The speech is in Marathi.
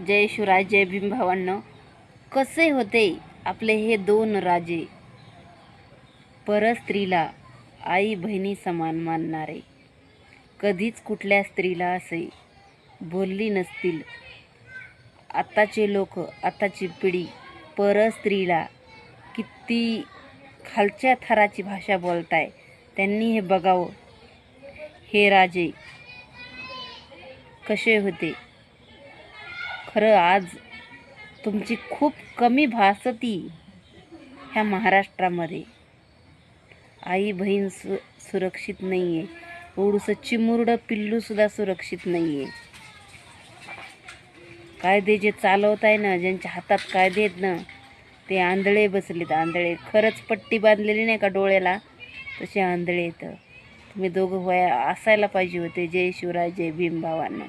जय शिवराय जय भीमभावांना कसे होते आपले हे दोन राजे? परस्त्रीला आई बहिणी समान मानणारे. कधीच कुठल्या स्त्रीला असे बोलली नसतील. आत्ताचे लोक आताची पिढी पर स्त्रीला किती खालच्या थराची भाषा बोलताय त्यांनी हे बघावं. हे राजे कसे होते? खरं आज तुमची खूप कमी भासती ह्या महाराष्ट्रामध्ये. आई बहीण सु सुरक्षित नाही आहे ओडूसं चिमुरडं पिल्लूसुद्धा सुरक्षित नाही आहे कायदे जे चालवत आहे ना ज्यांच्या हातात कायदे आहेत ना ते आंधळे बसलेत. आंधळे खरंच पट्टी बांधलेली नाही का डोळ्याला? तसे आंधळे येतं तुम्ही दोघं वया असायला पाहिजे होते. जय शिवराय जय भीम भावांना.